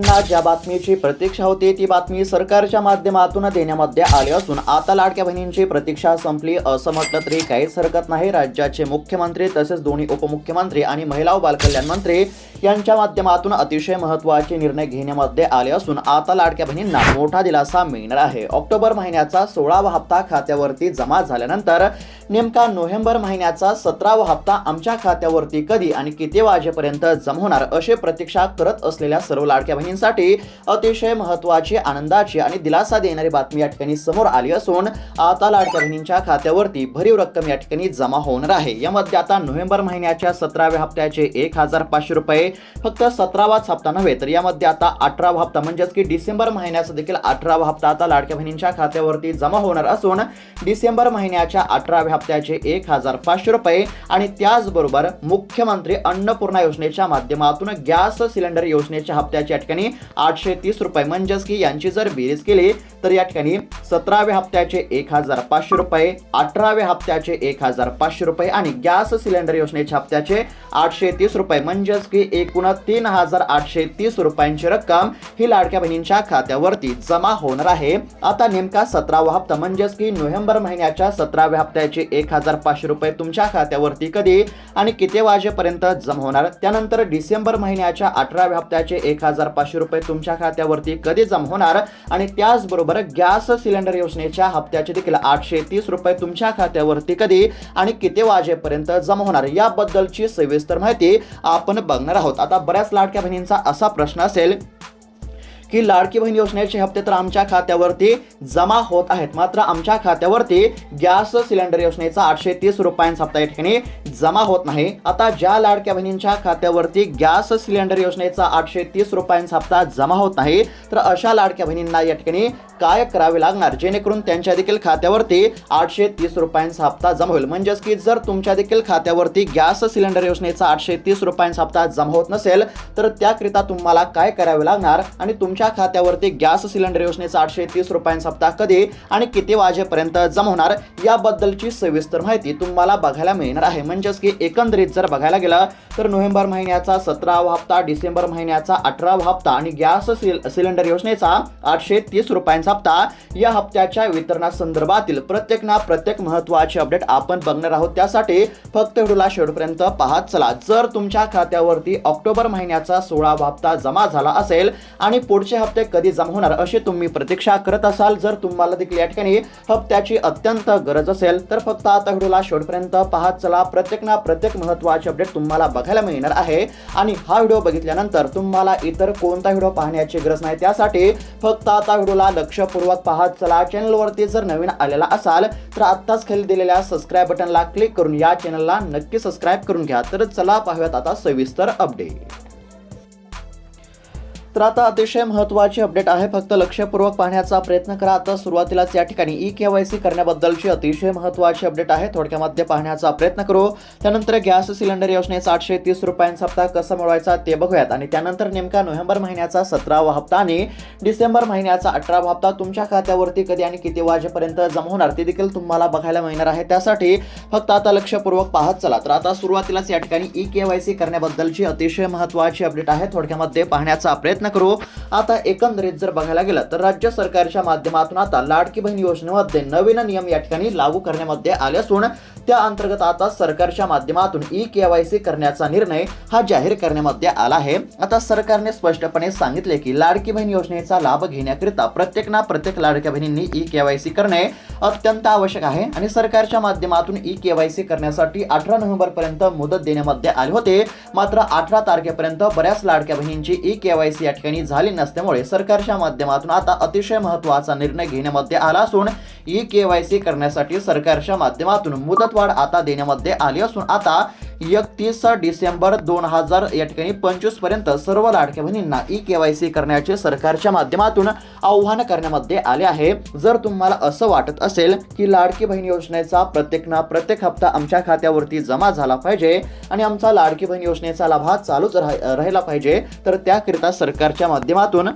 ज्या बातमीची प्रतीक्षा होती ती बातमी सरकारच्या माध्यमातून देण्यामध्ये आली असून आता लाडक्या बहिणींची प्रतीक्षा संपली असं म्हटलं तरी काहीच हरकत नाही. राज्याचे मुख्यमंत्री तसेच दोन्ही उपमुख्यमंत्री आणि महिला व बालकल्याण मंत्री यांच्या माध्यमातून अतिशय महत्त्वाचे निर्णय घेण्यामध्ये आले असून आता लाडक्या बहिणींना मोठा दिलासा मिळणार आहे. ऑक्टोबर महिन्याचा सोळावा हप्ता खात्यावरती जमा झाल्यानंतर नेमका नोव्हेंबर महिन्याचा सतरावा हप्ता आमच्या खात्यावरती कधी आणि किती वाजेपर्यंत जमा होणार अशी प्रतीक्षा करत असलेल्या सर्व लाडक्या बहिणींसाठी अतिशय महत्त्वाची आनंदाची आणि दिलासा देणारी बातमी या ठिकाणी समोर आली असून आता लाडक्या बहिणींच्या खात्यावरती भरीव रक्कम या ठिकाणी जमा होणार आहे. यामध्ये आता नोव्हेंबर महिन्याच्या सतराव्या हप्त्याचे एक हजार पाचशे रुपये फक्त सतरावाच हप्ता नव्हे तर यामध्ये आता अठरावा हप्ता म्हणजेच की डिसेंबर महिन्याचा देखील अठरावा हप्ता आता लाडक्या बहिणींच्या खात्यावरती जमा होणार असून डिसेंबर महिन्याच्या अठराव्या हप्त्याचे एक हजार पाचशे रुपये आणि त्याचबरोबर मुख्यमंत्री अन्नपूर्णा योजनेच्या माध्यमातून गॅस सिलेंडर योजनेच्या हप्त्याच्या ठिकाणी आठशे तीस रुपये म्हणजेच की यांची जर बेरीज केली तर या ठिकाणी सतराव्या हप्त्याचे एक हजार पाचशे रुपये अठराव्या हप्त्याचे एक हजार पाचशे रुपये आणि गॅस सिलेंडर योजनेच्या हप्त्याचे आठशे तीस रुपये म्हणजेच की एकूण तीन हजार आठशे तीस रुपयांची रक्कम ही लाडक्या बहिणींच्या खात्यावरती जमा होणार आहे. आता नेमका सतरावा हप्ता म्हणजेच की नोव्हेंबर महिन्याच्या सतराव्या हप्त्याचे एक हजार पाचशे रुपये तुमच्या खात्यावरती कधी आणि किती वाजेपर्यंत जमा होणार? त्यानंतर डिसेंबर महिन्याच्या अठराव्या हप्त्याचे एक हजार पाचशे रुपये तुमच्या खात्यावरती कधी जमा होणार? आणि त्याचबरोबर गॅस सिलेंडर योजनेच्या हप्त्याचे देखील आठशे तीस रुपये तुमच्या खात्यावरती कधी आणि किती वाजेपर्यंत जमा होणार? याबद्दलची सविस्तर माहिती आपण बघणार आहोत. आता बऱ्याच लाडक्या बहिणींचा असा प्रश्न असेल की लाडकी बहीण योजनेचे हप्ते तर आमच्या खात्यावरती जमा होत आहेत. मात्र आमच्या खात्यावरती गॅस सिलेंडर योजनेचा आठशे तीस रुपयांचा हप्ता या ठिकाणी जमा होत नाही. आता ज्या लाडक्या बहिणींच्या खात्यावरती गॅस सिलेंडर योजनेचा आठशे तीस रुपयांचा हप्ता जमा होत नाही तर अशा लाडक्या बहिणींना या ठिकाणी काय करावे लागणार? जेणेकरून त्यांच्या देखील खात्यावरती आठशे तीस रुपयांचा हप्ता जमा होईल. म्हणजेच की जर तुमच्या देखील खात्यावरती गॅस सिलेंडर योजनेचा आठशे तीस रुपयांचा हप्ता जमा होत नसेल तर त्याकरिता तुम्हाला काय करावे लागणार? आणि तुमच्या खात्यावरती गॅस सिलेंडर योजनेचा आठशे तीस रुपयांचा हप्ता कधी आणि किती वाजेपर्यंत जमा होणार याबद्दलची सविस्तर माहिती तुम्हाला बघायला मिळणार आहे. म्हणजेच की एकंदरीत जर बघायला गेलं तर नोव्हेंबर महिन्याचा सतरावा हप्ता डिसेंबर महिन्याचा अठरावा हप्ता आणि गॅस सिलेंडर योजनेचा आठशे तीस रुपयांचा हप्ता या हप्त्याच्या वितरणासंदर्भातील प्रत्येक ना प्रत्येक महत्त्वाचे अपडेट आपण बघणार आहोत. त्यासाठी फक्त व्हिडिओला शेवटपर्यंत पाहत चला जर तुमच्या खात्यावरती ऑक्टोबर महिन्याचा सोळावा हप्ता जमा झाला असेल आणि पुढचे हप्ते कधी जमा होणार अशी तुम्ही प्रतीक्षा करत असाल जर तुम्हाला देखील या ठिकाणी हप्त्याची अत्यंत गरज असेल तर फक्त आता व्हिडिओला शेवटपर्यंत पाहत चला. प्रत्येक ना प्रत्येक महत्त्वाचे अपडेट तुम्हाला बघायला मिळणार आहे. आणि हा व्हिडिओ बघितल्यानंतर तुम्हाला इतर कोणता व्हिडिओ पाहण्याची गरज नाही त्यासाठी फक्त आता व्हिडिओला लक्षपूर्वक पाहत चला. चॅनलवरती जर नवीन आलेला असाल तर आत्ताच खाली दिलेल्या सबस्क्राईब बटनला क्लिक करून या चॅनलला नक्की सबस्क्राईब करून घ्या. तर चला पाहूयात आता सविस्तर अपडेट तर आता अतिशय महत्त्वाची अपडेट आहे. फक्त लक्षपूर्वक पाहण्याचा प्रयत्न करा. आता सुरुवातीलाच या ठिकाणी ई के वाय सी करण्याबद्दलची अतिशय महत्त्वाची अपडेट आहे. थोडक्यामध्ये पाहण्याचा प्रयत्न करू. त्यानंतर गॅस सिलेंडर योजनेचा आठशे तीस रुपयांचा हप्ता कसा मिळवायचा ते बघूयात. आणि त्यानंतर नेमका नोव्हेंबर महिन्याचा सतरावा हप्ता आणि डिसेंबर महिन्याचा अठरावा हप्ता तुमच्या खात्यावरती कधी आणि किती वाजेपर्यंत जमा होणार ते देखील तुम्हाला बघायला मिळणार आहे. त्यासाठी फक्त आता लक्षपूर्वक पाहत चला. तर आता सुरुवातीलाच या ठिकाणी ई के वाय सी करण्याबद्दलची अतिशय महत्त्वाची अपडेट आहे. थोडक्यामध्ये पाहण्याचा प्रयत्न प्रयत्न करू. आता एकंदरीत जर बघायला गेलं तर राज्य सरकारच्या माध्यमातून आता लाडकी बहीण योजनेमध्ये नवीन नियम या ठिकाणी लागू करण्यामध्ये आले असून त्या अंतर्गत आता सरकारच्या माध्यमातून ई के वाय सी करण्याचा निर्णय हा जाहीर करण्यामध्ये आला आहे. आता सरकारने स्पष्टपणे सांगितले की लाडकी बहीण योजनेचा लाभ घेण्याकरिता प्रत्येक ना प्रत्येक लाडक्या बहिणींनी ई के वाय सी करणे अत्यंत आवश्यक आहे आणि सरकारच्या माध्यमातून ई के वाय सी करण्यासाठी अठरा नोव्हेंबर पर्यंत मुदत देण्यामध्ये आले होते. मात्र अठरा तारखेपर्यंत बऱ्याच लाडक्या बहिणींची ई के वाय सी या ठिकाणी झाली नसल्यामुळे सरकारच्या माध्यमातून आता अतिशय महत्त्वाचा निर्णय घेण्यामध्ये आला असून ई के वाय सी करण्यासाठी सरकारच्या माध्यमातून मुदत मुदतवाढ आता देण्यामध्ये आली असून आता एकतीस डिसेंबर दोन हजार या ठिकाणी पंचवीसपर्यंत सर्व लाडक्या बहिणींना ई के वाय सी करण्याचे सरकारच्या माध्यमातून आव्हान करण्यामध्ये आले आहे. जर तुम्हाला असं वाटत असेल की लाडकी बहीण योजनेचा प्रत्येक ना प्रत्येक हप्ता आमच्या खात्यावरती जमा झाला पाहिजे आणि आमचा लाडकी बहीण योजनेचा लाभ हा चालूच राहिला पाहिजे तर त्याकरिता सरकारच्या माध्यमातून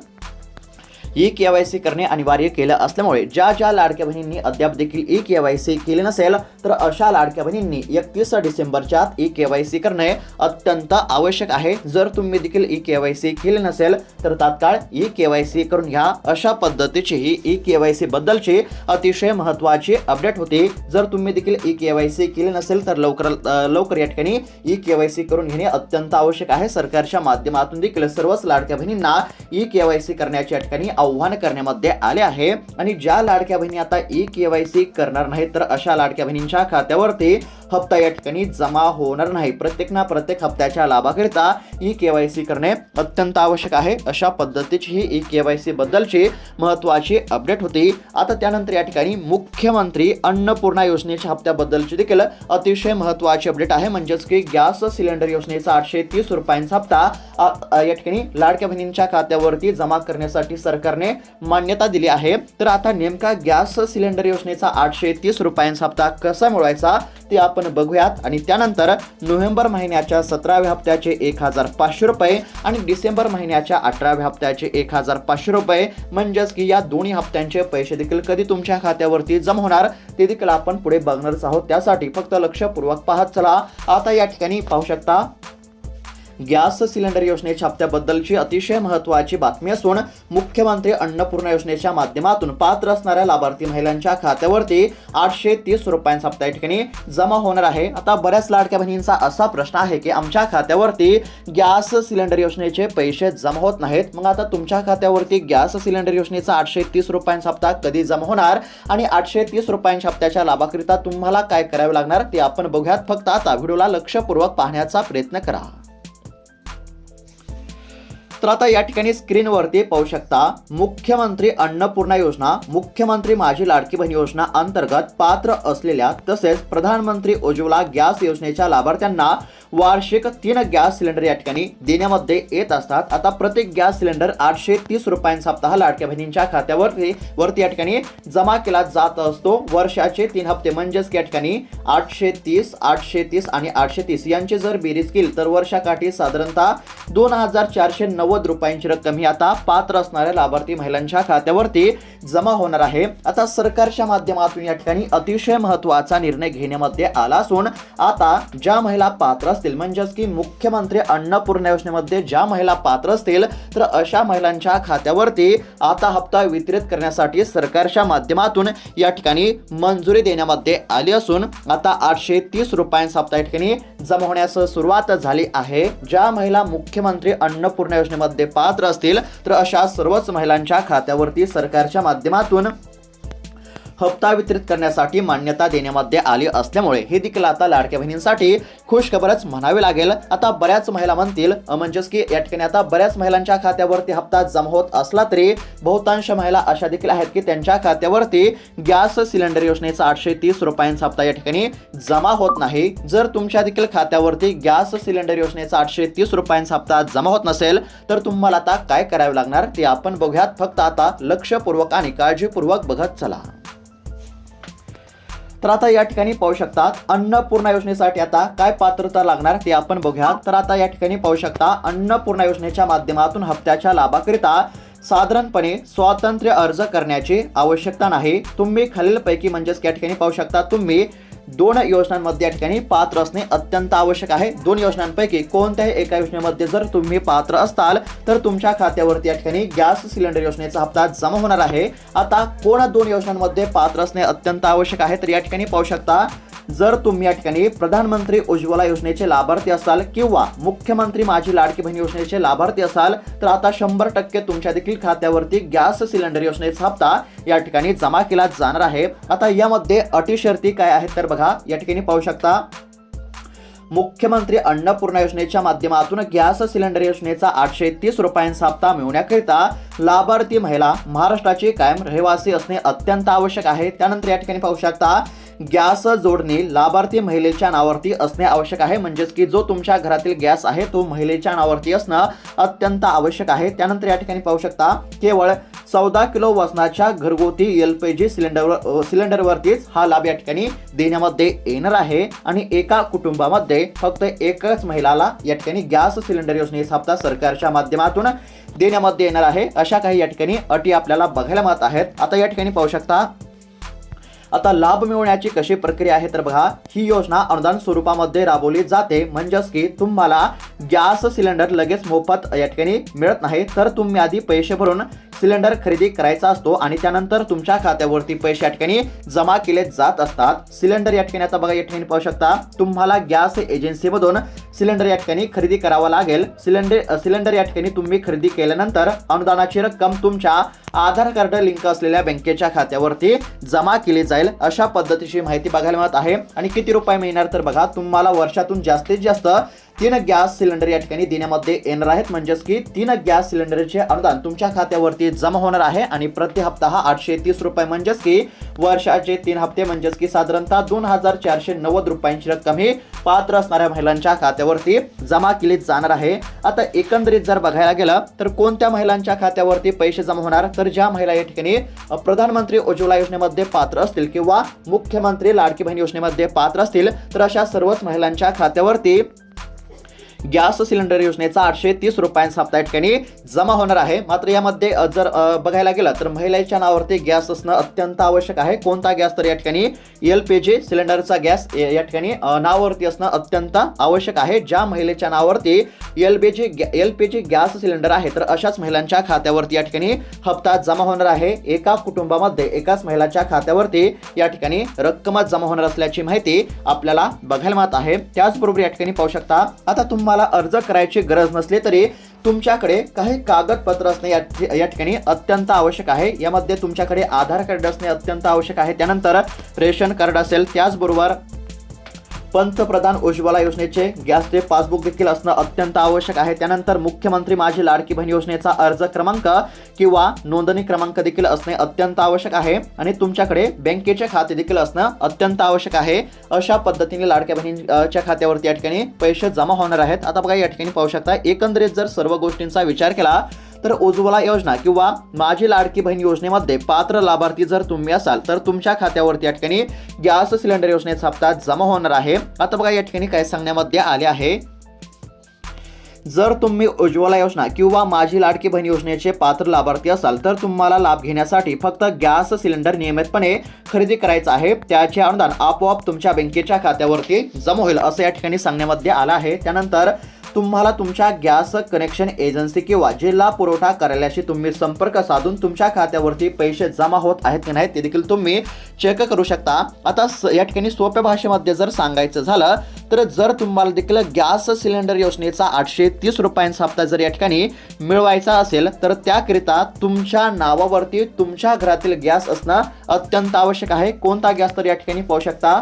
ई के वाय सी करणे अनिवार्य केलं असल्यामुळे ज्या ज्या लाडक्या बहिणींनी अद्याप देखील ई के वाय सी केले नसेल तर अशा लाडक्या बहिणींनी एकतीस डिसेंबरच्या आत ई के वाय सी करणे अत्यंत आवश्यक आहे. जर तुम्ही देखील ई के वाय सी केले नसेल तर तात्काळ ई के वाय सी करून घ्या. अशा पद्धतीची ही ई के वाय सी बद्दलची अतिशय महत्त्वाची अपडेट होती. जर तुम्ही देखील ई के वाय सी केले नसेल तर लवकर लवकर या ठिकाणी ई के वाय सी करून घेणे अत्यंत आवश्यक आहे. सरकारच्या माध्यमातून देखील सर्वच लाडक्या बहिणींना ई के वाय सी करण्याच्या ठिकाणी आव्हान करण्यामध्ये आले आहे. आणि ज्या लाडक्या बहिणी आता ई के वाय सी करणार नाहीत तर अशा लाडक्या बहिणींच्या खात्यावरती हप्ता या ठिकाणी जमा होणार नाही. प्रत्येक ना प्रत्येक हप्त्याच्या लाभाकरिता ई के वाय सी करणे अत्यंत आवश्यक आहे. अशा पद्धतीची ही ई के वाय सी बद्दलची महत्वाची अपडेट होती. आता त्यानंतर या ठिकाणी मुख्यमंत्री अन्नपूर्णा योजनेच्या हप्त्याबद्दलची देखील अतिशय महत्वाची अपडेट आहे. म्हणजेच की गॅस सिलेंडर योजनेचा आठशे तीस रुपयांचा हप्ता या ठिकाणी लाडक्या बहिणींच्या खात्यावरती जमा करण्यासाठी सरकारने मान्यता दिली आहे. तर आता नेमका गॅस सिलेंडर योजनेचा आठशे तीस रुपयांचा हप्ता कसा मिळवायचा? ते आपण आपण बघूयात. आणि त्यानंतर नोव्हेंबर महिन्याच्या सतराव्या हप्त्याचे एक हजार पाचशे रुपये आणि डिसेंबर महिन्याच्या अठराव्या हप्त्याचे एक हजार पाचशे रुपये. म्हणजेच की या दोन्ही हप्त्यांचे पैसे देखील कधी तुमच्या खात्यावरती जमा होणार ते देखील आपण पुढे बघणारच आहोत. त्यासाठी फक्त लक्षपूर्वक पाहत चला. आता या ठिकाणी पाहू शकता. गॅस सिलेंडर योजनेच्या हप्त्याबद्दलची अतिशय महत्त्वाची बातमी असून मुख्यमंत्री अन्नपूर्णा योजनेच्या माध्यमातून पात्र असणाऱ्या लाभार्थी महिलांच्या खात्यावरती आठशे तीस रुपयांचा हप्ता या ठिकाणी जमा होणार आहे. आता बऱ्याच लाडक्या बहिणींचा असा प्रश्न आहे की आमच्या खात्यावरती गॅस सिलेंडर योजनेचे पैसे जमा होत नाहीत. मग आता तुमच्या खात्यावरती गॅस सिलेंडर योजनेचा आठशे तीस रुपयांचा हप्ता कधी जमा होणार आणि आठशे तीस रुपयांच्या हप्त्याच्या लाभाकरिता तुम्हाला काय करावे लागणार ते आपण बघूयात. फक्त आता व्हिडिओला लक्षपूर्वक पाहण्याचा प्रयत्न करा. तर आता या ठिकाणी स्क्रीनवरती पाहू शकता मुख्यमंत्री अन्नपूर्णा योजना मुख्यमंत्री माझी लाडकी बहीण योजना अंतर्गत पात्र असलेल्या तसेच प्रधानमंत्री उज्ज्वला गॅस योजनेच्या लाभार्थ्यांना वार्षिक तीन गॅस सिलेंडर या ठिकाणी देण्यामध्ये येत असतात. आता प्रत्येक गॅस सिलेंडर आठशे तीस रुपयांचा हप्ता हा लाडक्या बहिणींच्या खात्यावरती वरती या ठिकाणी जमा केला जात असतो. वर्षाचे तीन हप्ते म्हणजेच या ठिकाणी आठशे तीस आठशे तीस आणि आठशे तीस यांची जर बेरीज केली तर वर्षाकाठी साधारणतः दोन हजार चारशे नव्वद रुपयांची रक्कम ही आता पात्र असणाऱ्या लाभार्थी महिलांच्या खात्यावरती जमा होणार आहे. आता सरकारच्या माध्यमातून या ठिकाणी अतिशय महत्त्वाचा निर्णय घेण्यामध्ये आला असून आता ज्या महिला पात्र असतील. म्हणजेच की मुख्यमंत्री अन्नपूर्णा योजनेमध्ये ज्या महिला पात्र असतील तर अशा महिलांच्या खात्यावरती आता हप्ता वितरित करण्यासाठी सरकारच्या माध्यमातून या ठिकाणी मंजुरी देण्यामध्ये आली असून आता आठशे तीस रुपयांचा हप्ता या ठिकाणी जमा होण्यास सुरुवात झाली आहे. ज्या महिला मुख्यमंत्री अन्नपूर्णा योजनेमध्ये पात्र असतील तर अशा सर्वच महिलांच्या खात्यावरती सरकारच्या माध्यमातून हप्ता वितरित करण्यासाठी मान्यता देण्यामध्ये आली असल्यामुळे हे देखील आता लाडक्या बहिणींसाठी खुश खबरच म्हणावी लागेल. आता बऱ्याच महिला म्हणतील म्हणजेच की या ठिकाणी आता बऱ्याच महिलांच्या खात्यावरती हप्ता जमा होत असला तरी बहुतांश महिला अशा देखील आहेत की त्यांच्या खात्यावरती गॅस सिलेंडर योजनेचा आठशे तीस रुपयांचा हप्ता या ठिकाणी जमा होत नाही. जर तुमच्या देखील खात्यावरती गॅस सिलेंडर योजनेचा आठशे तीस रुपयांचा हप्ता जमा होत नसेल तर तुम्हाला आता काय करावे लागणार ते आपण बघूयात. फक्त आता लक्षपूर्वक आणि काळजीपूर्वक बघत चला. तर आता या ठिकाणी पाहू शकता अन्नपूर्णा योजनेसाठी आता काय पात्रता लागणार ते आपण बघूया. तर आता या ठिकाणी पाहू शकता अन्नपूर्णा योजनेच्या माध्यमातून हप्त्याच्या लाभाकरिता साधारणपणे स्वातंत्र्य अर्ज करण्याची आवश्यकता नाही. तुम्ही खालीलपैकी म्हणजेच या ठिकाणी पाहू शकता तुम्ही दोन योजनांमध्ये या ठिकाणी पात्र असणे अत्यंत आवश्यक आहे. दोन योजनांपैकी कोणत्याही एका योजनेमध्ये जर तुम्ही पात्र असताल तर तुमच्या खात्यावरती या ठिकाणी गॅस सिलेंडर योजनेचा हप्ता जमा होणार आहे. आता कोण दोन योजनांमध्ये पात्र असणे अत्यंत आवश्यक आहे तर या ठिकाणी पाहू शकता जर तुम्ही या ठिकाणी प्रधानमंत्री उज्ज्वला योजनेचे लाभार्थी असाल किंवा मुख्यमंत्री माझी लाडकी बहीण योजनेचे लाभार्थी असाल तर आता शंभर टक्के तुमच्या देखील खात्यावरती गॅस सिलेंडर योजनेचा हप्ता या ठिकाणी जमा केला जाणार आहे. आता यामध्ये अटी शर्ती काय आहेत तर बघा या ठिकाणी पाहू शकता. मुख्यमंत्री अन्नपूर्णा योजनेच्या माध्यमातून गॅस सिलेंडर योजनेचा आठशे तीस रुपयांचा हप्ता मिळवण्याकरिता लाभार्थी महिला महाराष्ट्राची कायम रहिवासी असणे अत्यंत आवश्यक आहे. त्यानंतर या ठिकाणी पाहू शकता गॅस जोडणी लाभार्थी महिलेच्या नावावरती असणे आवश्यक आहे. म्हणजेच की जो तुमच्या घरातील गॅस आहे तो महिलेच्या नावावरती असणं अत्यंत आवश्यक आहे. त्यानंतर या ठिकाणी पाहू शकता केवळ चौदा किलो वजनाच्या घरगुती एल पी जी सिलेंडरवर सिलेंडरवरतीच हा लाभ या ठिकाणी देण्यामध्ये येणार आहे. आणि एका कुटुंबामध्ये फक्त एकच महिलाला या ठिकाणी गॅस सिलेंडर योजनेचा हप्ता सरकारच्या माध्यमातून देण्यामध्ये येणार आहे. अशा काही या ठिकाणी अटी आपल्याला बघायला मिळत आहेत. आता या ठिकाणी पाहू शकता आता लाभ मिळवण्याची कशी प्रक्रिया आहे तर बघा ही योजना अनुदान स्वरूपामध्ये राबवली जाते. म्हणजेच की तुम्हाला गॅस सिलेंडर लगेच मोफत या ठिकाणी मिळत नाही. तर तुम्ही आधी पैसे भरून सिलेंडर खरेदी करायचा असतो आणि त्यानंतर तुमच्या खात्यावरती पैसे या ठिकाणी जमा केले जात असतात. सिलेंडर या ठिकाणी आता बघा या ठिकाणी पाहू शकता तुम्हाला गॅस एजन्सीमधून सिलेंडर या ठिकाणी खरेदी करावा लागेल. सिलेंडर सिलेंडर या ठिकाणी तुम्ही खरेदी केल्यानंतर अनुदानाची रक्कम तुमच्या आधार कार्ड लिंक असलेल्या बँकेच्या खात्यावरती जमा केली जाईल. अशा पद्धतीची माहिती बघायला मिळत आहे. आणि किती रुपये मिळणार तर बघा तुम्हाला वर्षातून जास्तीत जास्त तीन गॅस सिलेंडर या ठिकाणी देण्यामध्ये येणार आहेत. म्हणजेच की तीन गॅस सिलेंडरचे अनुदान तुमच्या खात्यावरती जमा होणार आहे आणि प्रति हप्ता हा आठशे तीस रुपये. म्हणजेच की वर्षाचे तीन हप्ते म्हणजेच की साधारणतः दोन हजार चारशे नव्वद रुपयांची रक्कम ही पात्र असणाऱ्या महिलांच्या खात्यावरती जमा केली जाणार आहे. आता एकंदरीत जर बघायला गेलं तर कोणत्या महिलांच्या खात्यावरती पैसे जमा होणार? तर ज्या महिला या ठिकाणी प्रधानमंत्री उज्ज्वला योजनेमध्ये पात्र असतील किंवा मुख्यमंत्री लाडकी बहीण योजनेमध्ये पात्र असतील तर अशा सर्वच महिलांच्या खात्यावरती गॅस सिलेंडर योजनेचा आठशे तीस रुपयांचा हप्ता या ठिकाणी जमा होणार आहे. मात्र यामध्ये जर बघायला गेलं तर महिलेच्या नावावरती गॅस असणं अत्यंत आवश्यक आहे. कोणता गॅस तर या ठिकाणी एल पी जी सिलेंडरचा गॅस या ठिकाणी नावावरती असणं अत्यंत आवश्यक आहे. ज्या महिलेच्या नावावरती L P G L P G gas cylinder आहे तर अशाच महिलांच्या खात्यावरती या ठिकाणी हप्ता जमा होणार आहे. एका कुटुंबामध्ये एकाच महिलाच्या खात्यावरती या ठिकाणी रक्कम जमा होणार असल्याची माहिती आपल्याला बघायला मिळत आहे. त्याचबरोबर या ठिकाणी पाहू शकता आता तुम्हाला अर्ज करायची गरज नसली तरी तुमच्याकडे काही कागदपत्र असणे या या ठिकाणी अत्यंत आवश्यक आहे. यामध्ये तुमच्याकडे आधार कार्ड असणे अत्यंत आवश्यक आहे. त्यानंतर रेशन कार्ड असेल त्याचबरोबर पंतप्रधान उज्ज्वला योजनेचे गॅसचे पासबुक देखील असणं अत्यंत आवश्यक आहे. त्यानंतर मुख्यमंत्री माझी लाडकी बहीण योजनेचा अर्ज क्रमांक किंवा नोंदणी क्रमांक देखील असणे अत्यंत आवश्यक आहे आणि तुमच्याकडे बँकेचे खाते देखील असणं अत्यंत आवश्यक आहे. अशा पद्धतीने लाडक्या बहिणीच्या खात्यावरती या ठिकाणी पैसे जमा होणार आहेत. आता बघा या ठिकाणी पाहू शकता एकंदरीत जर सर्व गोष्टींचा विचार केला तर उज्ज्वला योजना किंवा माझी लाडकी बहीण योजनेमध्ये पात्र लाभार्थी जर तुम्ही असाल तर तुमच्या खात्यावरती या ठिकाणी गॅस सिलेंडर योजनेचा हप्ता जमा होणार आहे. आता बघा या ठिकाणी काय सांगण्यामध्ये आले आहे. जर तुम्ही उज्ज्वला योजना किंवा माझी लाडकी बहीण योजनेचे पात्र लाभार्थी असाल तर तुम्हाला लाभ घेण्यासाठी फक्त गॅस सिलेंडर नियमितपणे खरेदी करायचं आहे. त्याचे अनुदान आपोआप तुमच्या बँकेच्या खात्यावरती जमा होईल असं या ठिकाणी सांगण्यामध्ये आलं आहे. त्यानंतर तुम्हाला तुमच्या गॅस कनेक्शन एजन्सी किंवा जिल्हा पुरवठा कार्यालयाशी तुम्ही संपर्क साधून तुमच्या खात्यावरती पैसे जमा होत आहेत की नाही ते देखील तुम्ही चेक करू शकता. आता स- या ठिकाणी सोप्या भाषेमध्ये जर सांगायचं झालं तर जर तुम्हाला देखील गॅस सिलेंडर योजनेचा आठशे तीस रुपयांचा हप्ता जर या ठिकाणी मिळवायचा असेल तर त्याकरिता तुमच्या नावावरती तुमच्या घरातील गॅस असणं अत्यंत आवश्यक आहे. कोणता गॅस तर या ठिकाणी पाहू शकता?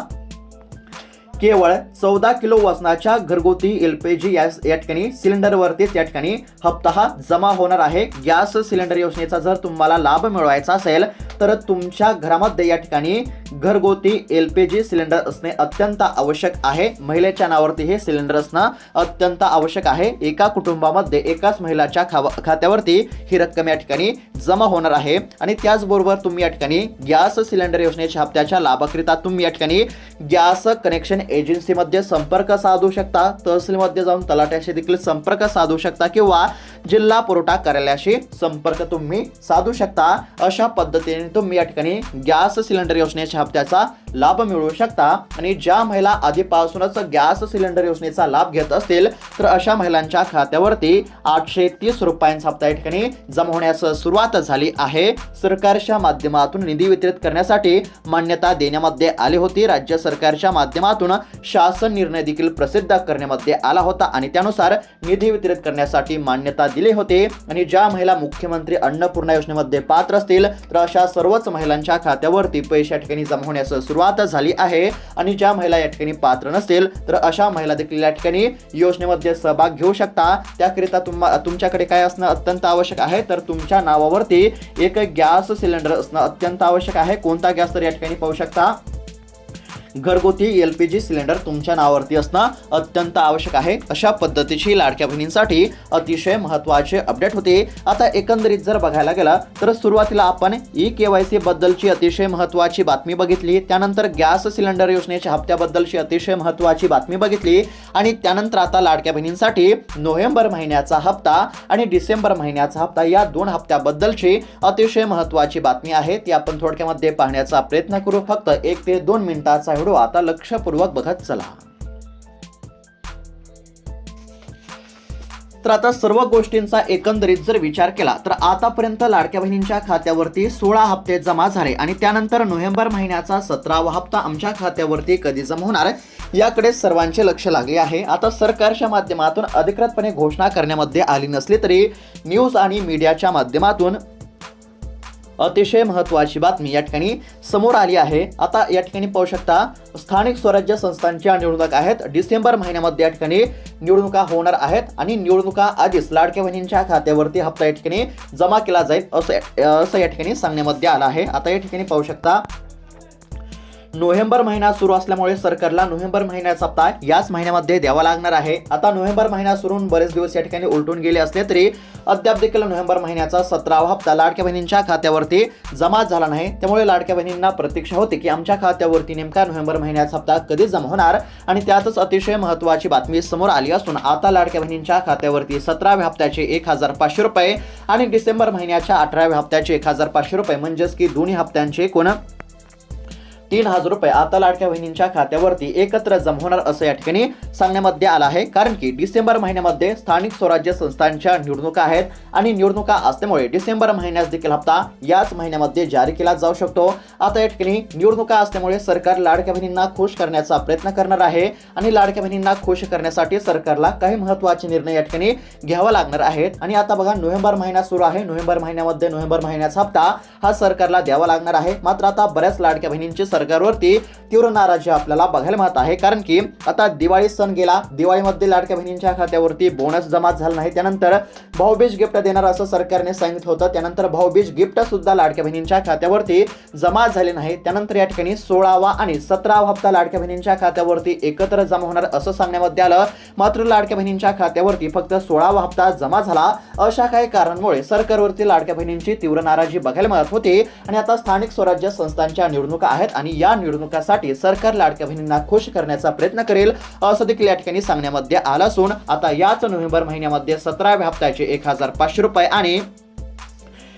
केवळ चौदा किलो वजनाच्या घरगुती एल पी जी या या ठिकाणी सिलेंडरवरतीच या ठिकाणी हप्ता हा जमा होणार आहे. गॅस सिलेंडर योजनेचा जर तुम्हाला लाभ मिळवायचा असेल तर तुमच्या घरामध्ये या ठिकाणी घरगुती एल पी जी सिलेंडर असणे अत्यंत आवश्यक आहे. महिलेच्या नावावरती हे सिलेंडर असणं अत्यंत आवश्यक आहे. एका कुटुंबामध्ये एकाच महिलाच्या खाव खात्यावरती ही रक्कम या ठिकाणी जमा होणार आहे. आणि त्याचबरोबर तुम्ही या ठिकाणी गॅस सिलेंडर योजनेच्या हप्त्याच्या लाभाकरिता तुम्ही या ठिकाणी गॅस कनेक्शन एजन्सीमध्ये संपर्क साधू शकता तहसीलमध्ये जाऊन तलाट्याशी देखील संपर्क साधू शकता किंवा जिल्हा पुरवठा कार्यालयाशी संपर्क तुम्ही साधू शकता. अशा पद्धतीने तुम्ही या ठिकाणी गॅस सिलेंडर योजनेच्या हप्त्याचा लाभ मिळवू शकता. आणि ज्या महिला आधीपासूनच गॅस सिलेंडर योजनेचा लाभ घेत असतील तर अशा महिलांच्या खात्यावरती आठशे तीस रुपयांचा हप्ता या ठिकाणी जमा होण्यास सुरुवात झाली आहे. सरकारच्या माध्यमातून निधी वितरित करण्यासाठी मान्यता देण्यामध्ये आली होती. राज्य सरकारच्या माध्यमातून शासन निर्णय देखील प्रसिद्ध करण्यामध्ये आला होता आणि त्यानुसार निधी वितरित करण्यासाठी मान्यता दिले होते. आणि ज्या महिला मुख्यमंत्री अन्नपूर्णा योजनेमध्ये पात्र असतील तर अशा सर्वच महिलांच्या खात्यावरती पैसे या ठिकाणी जमा होण्यास सुरुवात झाली आहे. आणि ज्या महिला या ठिकाणी पात्र नसतील तर अशा महिला देखील या ठिकाणी योजनेमध्ये सहभाग घेऊ शकता. त्याकरिता तुम्हा तुमच्याकडे काय असणं अत्यंत आवश्यक आहे तर तुमच्या नावावरती एक गॅस सिलेंडर असणं अत्यंत आवश्यक आहे. कोणता गॅस तर या ठिकाणी पाहू शकता? घरगुती एल पी जी सिलेंडर तुमच्या नावावरती असणं अत्यंत आवश्यक आहे. अशा पद्धतीची लाडक्या बहिणींसाठी अतिशय महत्त्वाचे अपडेट होते. आता एकंदरीत जर बघायला गेला तर सुरुवातीला आपण ई के वाय सी बद्दलची अतिशय महत्त्वाची बातमी बघितली. त्यानंतर गॅस सिलेंडर योजनेच्या हप्त्याबद्दलची अतिशय महत्त्वाची बातमी बघितली. आणि त्यानंतर आता लाडक्या बहिणींसाठी नोव्हेंबर महिन्याचा हप्ता आणि डिसेंबर महिन्याचा हप्ता या दोन हप्त्याबद्दलची अतिशय महत्त्वाची बातमी आहे. ती आपण थोडक्यामध्ये पाहण्याचा प्रयत्न करू. फक्त एक ते दोन मिनिटाचा व्हिडिओ आता लक्षपूर्वक बघत चला. तर आता सर्व गोष्टींचा एकंदरीत जर विचार केला तर आतापर्यंत लाडक्या बहिणींच्या खात्यावरती सोळा हप्ते जमा झाले आणि त्यानंतर नोव्हेंबर महिन्याचा सतरावा हप्ता आमच्या खात्यावरती कधी जमा होणार याकडे सर्वांचे लक्ष लागले आहे. आता सरकारच्या माध्यमातून अधिकृतपणे घोषणा करण्यामध्ये आली नसली तरी न्यूज आणि मीडियाच्या माध्यमातून अतिशय महत्त्वाची बातमी या ठिकाणी समोर आली आहे. आता या ठिकाणी पाहू शकता स्थानिक स्वराज्य संस्थांच्या निवडणुका आहेत. डिसेंबर महिन्यामध्ये या ठिकाणी निवडणुका होणार आहेत आणि निवडणुका आधीच लाडक्या बहिणींच्या खात्यावरती हप्ता या ठिकाणी जमा केला जाईल असं असं या ठिकाणी सांगण्यामध्ये आलं आहे. आता या ठिकाणी पाहू शकता नोव्हेंबर महिना सुरू असल्यामुळे सरकारला नोव्हेंबर महिन्याचा हप्ता याच महिन्यामध्ये द्यावा लागणार आहे. आता नोव्हेंबर महिना सुरू बरेच दिवस या ठिकाणी उलटून गेले असले तरी अद्याप देखील नोव्हेंबर महिन्याचा सतरावा हप्ता लाडक्या बहिणींच्या खात्यावरती जमा झाला नाही. त्यामुळे लाडक्या बहिणींना प्रतीक्षा होती की आमच्या खात्यावरती नेमका नोव्हेंबर महिन्याचा हप्ता कधी जमा होणार आणि त्यातच अतिशय महत्त्वाची बातमी समोर आली असून आता लाडक्या बहिणींच्या खात्यावरती सतराव्या हप्त्याचे एक हजार पाचशे रुपये आणि डिसेंबर महिन्याच्या अठराव्या हप्त्याचे एक हजार पाचशे रुपये म्हणजेच की दोन्ही हप्त्यांचे कोण तीन हजार रुपये आता लाडक्या बहिणींच्या खात्यावरती एकत्र जमा होणार असं या ठिकाणी सांगण्यामध्ये आलं आहे. कारण की डिसेंबर महिन्यामध्ये स्थानिक स्वराज्य संस्थांच्या निवडणुका आहेत आणि निवडणुका असल्यामुळे डिसेंबर महिन्यात देखील हप्ता याच महिन्यामध्ये जारी केला जाऊ शकतो. आता या ठिकाणी निवडणुका असल्यामुळे सरकार लाडक्या बहिणींना खुश करण्याचा प्रयत्न करणार आहे आणि लाडक्या बहिणींना खुश करण्यासाठी सरकारला काही महत्त्वाचे निर्णय या ठिकाणी घ्यावा लागणार आहेत. आणि आता बघा नोव्हेंबर महिना सुरू आहे. नोव्हेंबर महिन्यामध्ये नोव्हेंबर महिन्याचा हप्ता हा सरकारला द्यावा लागणार आहे. मात्र आता बऱ्याच लाडक्या बहिणींची सरकारवरती तीव्र नाराजी आपल्याला बघायला मिळत आहे. कारण की आता दिवाळी सण गेला दिवाळीमध्ये लाडक्या बहिणींच्या खात्यावरती बोनस जमा झाला नाही. त्यानंतर भाऊबीज गिफ्ट देणार असं सरकारने सांगितलं होतं. त्यानंतर भाऊबीज गिफ्ट सुद्धा लाडक्या बहिणींच्या खात्यावरती जमा झाले नाही. त्यानंतर या ठिकाणी सोळावा आणि सतरावा हप्ता लाडक्या बहिणींच्या खात्यावरती एकत्र जमा होणार असं सांगण्यामध्ये आलं. मात्र लाडक्या बहिणींच्या खात्यावरती फक्त सोळावा हप्ता जमा झाला. अशा काही कारणांमुळे सरकारवरती लाडक्या बहिणींची तीव्र नाराजी बघायला मिळत होती. आणि आता स्थानिक स्वराज्य संस्थांच्या निवडणुका आहेत आणि आणि या निवडणुकासाठी सरकार लाडक्या बहिणींना खुश करण्याचा प्रयत्न करेल असं देखील या ठिकाणी सांगण्यामध्ये आलं असून आता याच नोव्हेंबर महिन्यामध्ये सतराव्या हप्त्याचे एक हजार पाचशे रुपये आणि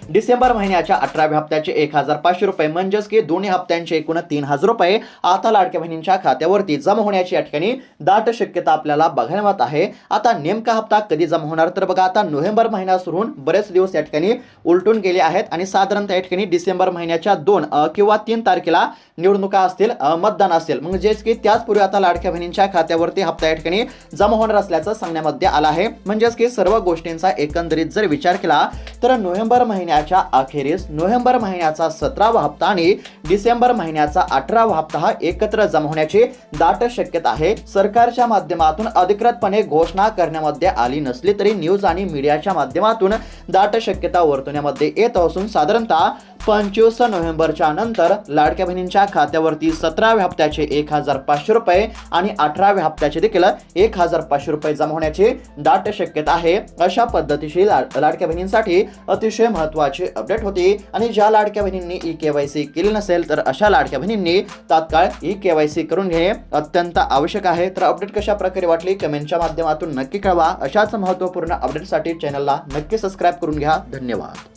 डिसेंबर महिन्याच्या अठराव्या हप्त्याचे एक हजार पाचशे रुपये म्हणजेच की दोन्ही हप्त्यांचे एकूण तीन हजार रुपये आता लाडक्या बहिणींच्या खात्यावरती जमा होण्याची या ठिकाणी दाट शक्यता आपल्याला बघायला मिळत आहे. आता नेमका हप्ता कधी जमा होणार? तर बघा आता नोव्हेंबर महिना सुरू होऊन बरेच दिवस या ठिकाणी उलटून गेले आहेत आणि साधारणतः या ठिकाणी डिसेंबर महिन्याच्या दोन किंवा तीन तारखेला निवडणुका असतील मतदान असेल म्हणजेच की त्याचपूर्वी आता लाडक्या बहिणींच्या खात्यावरती हप्ता या ठिकाणी जमा होणार असल्याचं सांगण्यामध्ये आलं आहे. म्हणजेच की सर्व गोष्टींचा एकंदरीत जर विचार केला तर नोव्हेंबर महिन्याच्या अखेरीस नोव्हेंबर महिन्याचा सतरावा हप्ता आणि डिसेंबर महिन्याचा अठरावा हप्ता हा एकत्र जमा होण्याची दाट शक्यता आहे. सरकारच्या माध्यमातून अधिकृतपणे घोषणा करण्यामध्ये आली नसली तरी न्यूज आणि मीडियाच्या माध्यमातून दाट शक्यता वर्तवण्यामध्ये येत असून साधारणतः पंचवीस नोव्हेंबरच्या नंतर लाडक्या बहिणींच्या खात्यावरती सतराव्या हप्त्याचे एक हजार पाचशे रुपये आणि अठराव्या हप्त्याचे देखील एक हजार पाचशे रुपये जमा होण्याची दाट शक्यता आहे. अशा पद्धतीशी लाड लाडक्या बहिणींसाठी अतिशय महत्वाची अपडेट होती आणि ज्या लाडक्या बहिणींनी ई के वाय सी केली नसेल तर अशा लाडक्या बहिणींनी तात्काळ ई के वाय सी करून घेणे अत्यंत आवश्यक आहे. तर अपडेट कशा प्रकारे वाटली? कमेंटच्या माध्यमातून नक्की कळवा. अशाच महत्त्वपूर्ण अपडेटसाठी चॅनलला नक्की सबस्क्राईब करून घ्या. धन्यवाद.